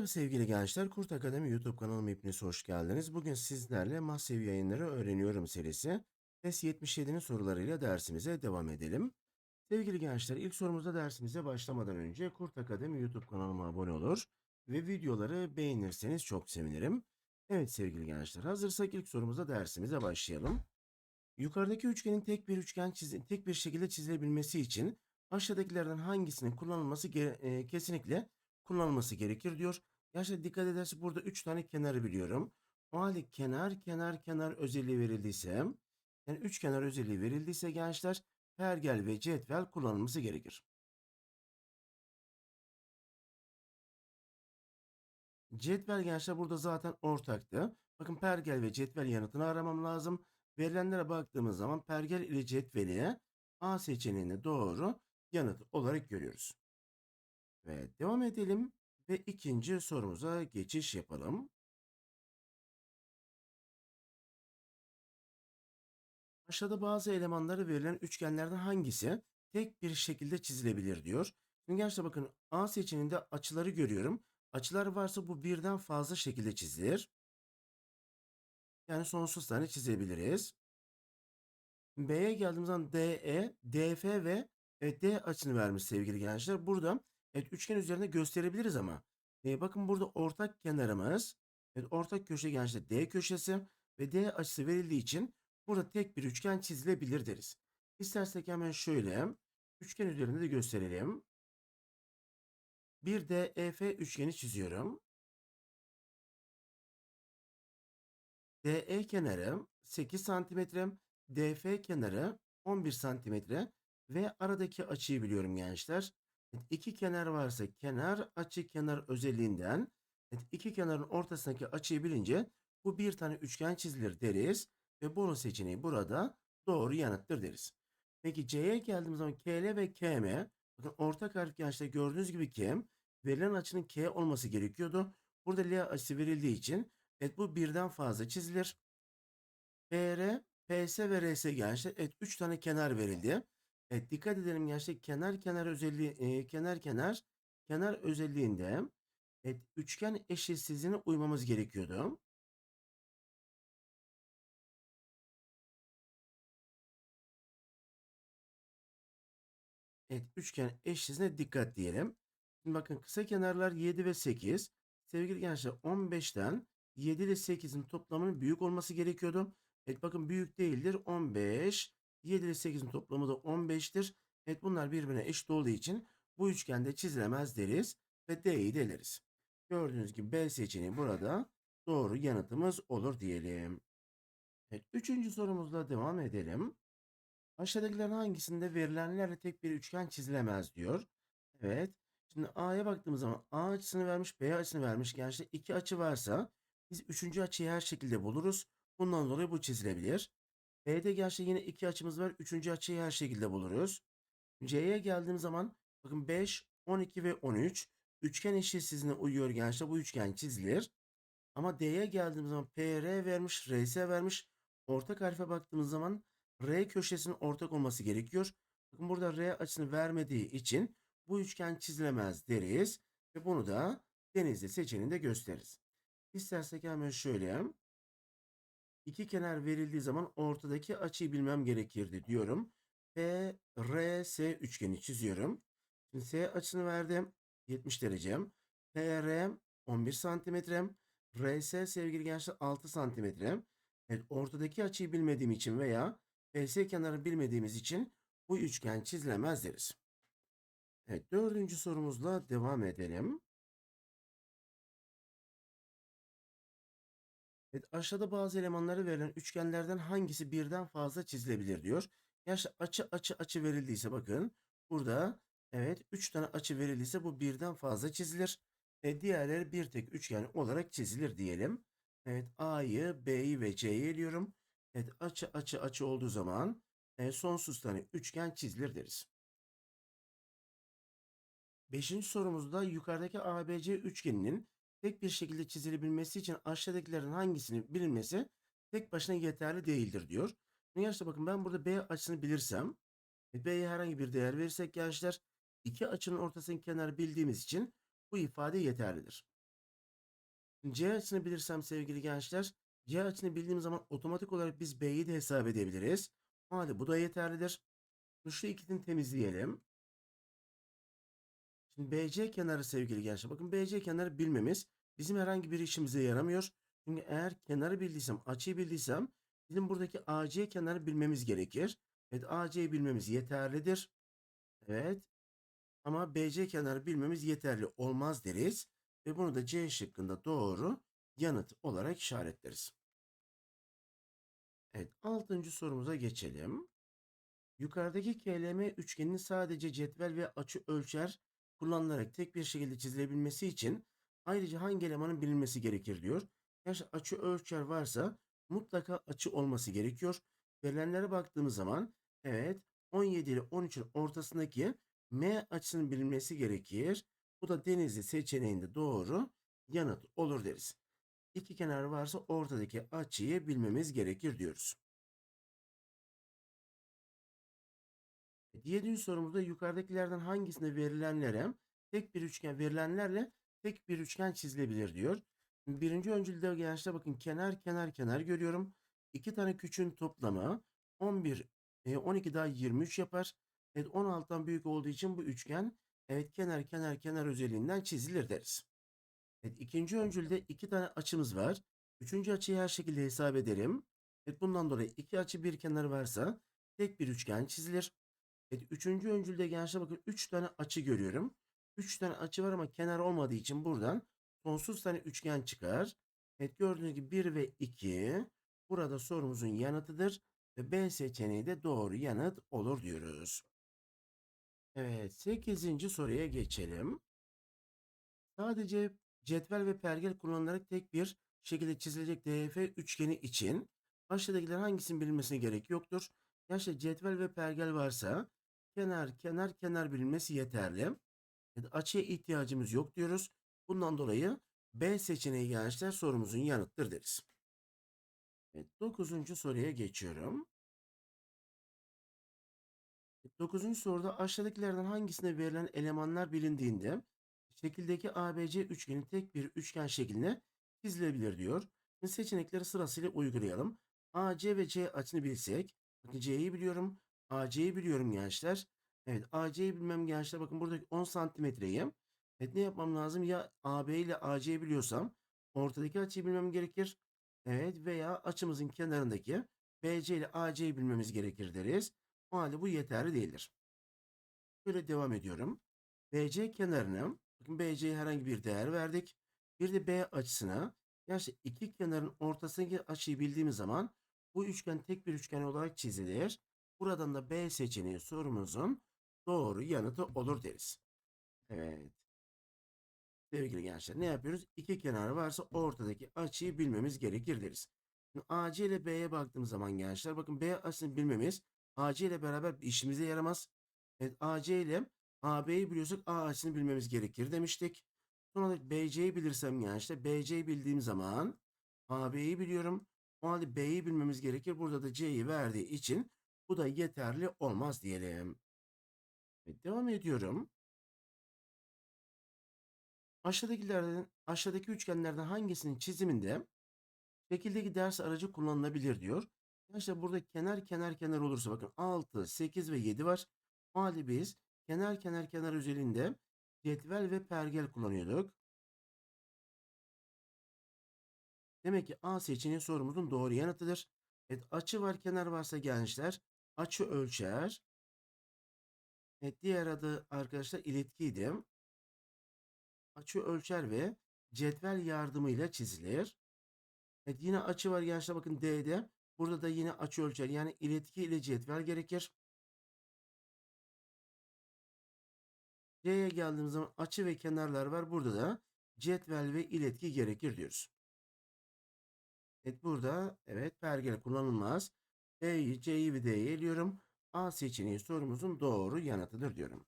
Merhaba sevgili gençler, Kurt Akademi YouTube kanalıma hepiniz hoş geldiniz. Bugün sizlerle Mahsevi Yayınları Öğreniyorum serisi test 77'nin sorularıyla dersimize devam edelim. Sevgili gençler, ilk sorumuzda dersimize başlamadan önce Kurt Akademi YouTube kanalıma abone olur ve videoları beğenirseniz çok sevinirim. Evet sevgili gençler, hazırsak ilk sorumuzda dersimize başlayalım. Yukarıdaki üçgenin tek bir üçgen çizi, tek bir şekilde çizilebilmesi için aşağıdakilerden hangisinin kullanılması e, kesinlikle kullanılması gerekir diyor. Gerçekten dikkat edersek burada 3 tane kenarı biliyorum. O halde kenar kenar kenar özelliği verildiyse yani üç kenar özelliği verildiyse gençler pergel ve cetvel kullanılması gerekir. Cetvel gençler burada zaten ortaktı. Bakın pergel ve cetvel yanıtını aramam lazım. Verilenlere baktığımız zaman pergel ile cetveli A seçeneğine doğru yanıt olarak görüyoruz. Ve devam edelim ve ikinci sorumuza geçiş yapalım. Aşağıda bazı elemanları verilen üçgenlerden hangisi tek bir şekilde çizilebilir diyor. Şimdi gençler bakın A seçeneğinde açıları görüyorum. Açılar varsa bu birden fazla şekilde çizilir. Yani sonsuz tane çizebiliriz. B'ye geldiğimiz zaman DE, DF ve e, D açısını vermiş sevgili gençler. Burada evet, üçgen üzerinde gösterebiliriz ama e, bakın burada ortak kenarımız evet, ortak köşe gençler D köşesi ve D açısı verildiği için burada tek bir üçgen çizilebilir deriz. İstersek hemen şöyle üçgen üzerinde de gösterelim. Bir DEF üçgeni çiziyorum. DE kenarı 8 santimetre, DF kenarı 11 santimetre ve aradaki açıyı biliyorum gençler. Evet, iki kenar varsa kenar açı kenar özelliğinden iki kenarın ortasındaki açıyı bilince bu bir tane üçgen çizilir deriz ve boru seçeneği burada doğru yanıttır deriz. Peki C'ye geldiğimiz zaman KL ve KM bakın ortak harf gençler gördüğünüz gibi K verilen açının K olması gerekiyordu. Burada L açısı verildiği için evet bu birden fazla çizilir. PR, PS ve RS gençler. Evet 3 tane kenar verildi. Evet dikkat edelim gençler kenar kenar özelliği e, kenar kenar kenar özelliğinde evet üçgen eşitsizliğine uymamız gerekiyordu. Evet üçgen eşitsizliğine dikkat diyelim. Şimdi bakın kısa kenarlar 7 ve 8. Sevgili gençler 15'ten 7 ile 8'in toplamının büyük olması gerekiyordu. Evet bakın büyük değildir 15. 7 ile 8'in toplamı da 15'tir. Evet bunlar birbirine eşit olduğu için bu üçgende çizilemez deriz ve D'yi de. Gördüğünüz gibi B seçeneği burada doğru yanıtımız olur diyelim. Evet, üçüncü sorumuzla devam edelim. Aşağıdakilerin hangisinde verilenlerle tek bir üçgen çizilemez diyor. Evet. Şimdi A'ya baktığımız zaman A açısını vermiş, B açısını vermiş. Gençler iki açı varsa biz üçüncü açıyı her şekilde buluruz. Bundan dolayı bu çizilebilir. B'de gerçi yine iki açımız var. Üçüncü açıyı her şekilde buluruz. C'ye geldiğim zaman bakın 5, 12 ve 13 üçgen eşitsizliğine uyuyor gençler. Bu üçgen çizilir. Ama D'ye geldiğim zaman PR vermiş, RS vermiş. Ortak harfe baktığımız zaman R köşesinin ortak olması gerekiyor. Bakın burada R açısını vermediği için bu üçgen çizilemez deriz. Ve bunu da denizli seçeneğinde gösteririz. İstersek hemen şöyle. İki kenar verildiği zaman ortadaki açıyı bilmem gerekirdi diyorum. P, üçgeni çiziyorum. Şimdi S açısını verdim. 70 derece. PR 11 santimetre. RS sevgili gençler 6 santimetre. Evet ortadaki açıyı bilmediğim için veya PS kenarı bilmediğimiz için bu üçgen çizilemez deriz. Evet dördüncü sorumuzla devam edelim. Evet, aşağıda bazı elemanları verilen üçgenlerden hangisi birden fazla çizilebilir diyor. Gerçi açı açı açı verildiyse bakın burada evet 3 tane açı verildiyse bu birden fazla çizilir. E, diğerleri bir tek üçgen olarak çizilir diyelim. Evet A'yı, B'yi ve C'yi eliyorum. Evet açı açı açı olduğu zaman e, sonsuz tane üçgen çizilir deriz. Beşinci sorumuzda yukarıdaki ABC üçgeninin tek bir şekilde çizilebilmesi için aşağıdakilerin hangisinin bilinmesi tek başına yeterli değildir diyor. Gençler bakın ben burada B açısını bilirsem ve B'ye herhangi bir değer verirsek gençler iki açının ortasının kenarı bildiğimiz için bu ifade yeterlidir. C açısını bilirsem sevgili gençler, C açısını bildiğim zaman otomatik olarak biz B'yi de hesap edebiliriz. O bu da yeterlidir. Şu ikisini temizleyelim. Şimdi BC kenarı sevgili gençler. Bakın BC kenarı bilmemiz bizim herhangi bir işimize yaramıyor. Çünkü eğer kenarı bildiysem, açıyı bildiysem bizim buradaki AC kenarı bilmemiz gerekir. Evet AC'yi bilmemiz yeterlidir. Evet. Ama BC kenarı bilmemiz yeterli olmaz deriz. Ve bunu da C şıkkında doğru yanıt olarak işaretleriz. Evet, altıncı sorumuza geçelim. Yukarıdaki KLM üçgeninin sadece cetvel ve açı ölçer kullanılarak tek bir şekilde çizilebilmesi için ayrıca hangi elemanın bilinmesi gerekir diyor. Eğer açı ölçer varsa mutlaka açı olması gerekiyor. Verilenlere baktığımız zaman evet 17 ile 13'ün ortasındaki M açısının bilinmesi gerekir. Bu da denizli seçeneğinde doğru yanıt olur deriz. İki kenar varsa ortadaki açıyı bilmemiz gerekir diyoruz. Yedinci sorumuzda yukarıdakilerden hangisinde verilenlere tek bir üçgen verilenlerle tek bir üçgen çizilebilir diyor. Birinci öncülde gençler bakın kenar kenar kenar görüyorum. İki tane küçüğün toplamı 11, e, 12 daha 23 yapar. Evet 16'dan büyük olduğu için bu üçgen evet kenar kenar kenar özelliğinden çizilir deriz. Evet ikinci öncülde iki tane açımız var. Üçüncü açıyı her şekilde hesap edelim. Evet bundan dolayı iki açı bir kenar varsa tek bir üçgen çizilir. Evet üçüncü öncülde gençler bakın üç tane açı görüyorum. Üç tane açı var ama kenar olmadığı için buradan sonsuz tane üçgen çıkar. Evet gördüğünüz gibi 1 ve 2 burada sorumuzun yanıtıdır. Ve B seçeneği de doğru yanıt olur diyoruz. Evet 8. soruya geçelim. Sadece cetvel ve pergel kullanılarak tek bir şekilde çizilecek DF üçgeni için aşağıdakiler hangisinin bilinmesine gerek yoktur. Yaşta cetvel ve pergel varsa kenar kenar kenar bilinmesi yeterli. Yani açıya ihtiyacımız yok diyoruz. Bundan dolayı B seçeneği gençler sorumuzun yanıttır deriz. Evet, 9. soruya geçiyorum. 9. soruda aşağıdakilerden hangisine verilen elemanlar bilindiğinde şekildeki ABC üçgeni tek bir üçgen şekline çizilebilir diyor. Şimdi seçenekleri sırasıyla uygulayalım. AC ve C açını bilsek. C'yi biliyorum. AC'yi biliyorum gençler. Evet AC'yi bilmem gençler. Bakın buradaki 10 santimetreyi. Evet ne yapmam lazım? Ya AB ile AC'yi biliyorsam ortadaki açıyı bilmem gerekir. Evet veya açımızın kenarındaki BC ile AC'yi bilmemiz gerekir deriz. O halde bu yeterli değildir. Böyle devam ediyorum. BC kenarına bakın BC'ye herhangi bir değer verdik. Bir de B açısına yani iki kenarın ortasındaki açıyı bildiğimiz zaman bu üçgen tek bir üçgen olarak çizilir. Buradan da B seçeneği sorumuzun doğru yanıtı olur deriz. Evet. Sevgili gençler ne yapıyoruz? İki kenar varsa ortadaki açıyı bilmemiz gerekir deriz. Şimdi AC ile B'ye baktığımız zaman gençler bakın B açısını bilmemiz AC ile beraber işimize yaramaz. Evet AC ile AB'yi biliyorsak A açısını bilmemiz gerekir demiştik. Son olarak BC'yi bilirsem gençler BC'yi bildiğim zaman AB'yi biliyorum. O halde B'yi bilmemiz gerekir. Burada da C'yi verdiği için bu da yeterli olmaz diyelim. Evet, devam ediyorum. Aşağıdakilerden, aşağıdaki üçgenlerden hangisinin çiziminde şekildeki ders aracı kullanılabilir diyor. İşte burada kenar kenar kenar olursa bakın 6, 8 ve 7 var. O biz kenar kenar kenar özelinde cetvel ve pergel kullanıyorduk. Demek ki A seçeneği sorumuzun doğru yanıtıdır. Evet açı var kenar varsa gençler açı ölçer. Evet diğer adı arkadaşlar iletkiydi. Açı ölçer ve cetvel yardımıyla çizilir. Evet yine açı var gençler bakın D'de. Burada da yine açı ölçer yani iletki ile cetvel gerekir. C'ye geldiğimiz zaman açı ve kenarlar var. Burada da cetvel ve iletki gerekir diyoruz. Evet burada evet pergel kullanılmaz. E'yi, C'yi ve D'yi. A seçeneği sorumuzun doğru yanıtıdır diyorum.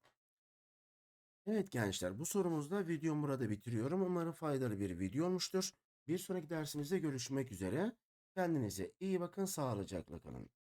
Evet gençler bu sorumuzda videomu burada bitiriyorum. Umarım faydalı bir video olmuştur. Bir sonraki dersimizde görüşmek üzere. Kendinize iyi bakın, sağlıcakla kalın.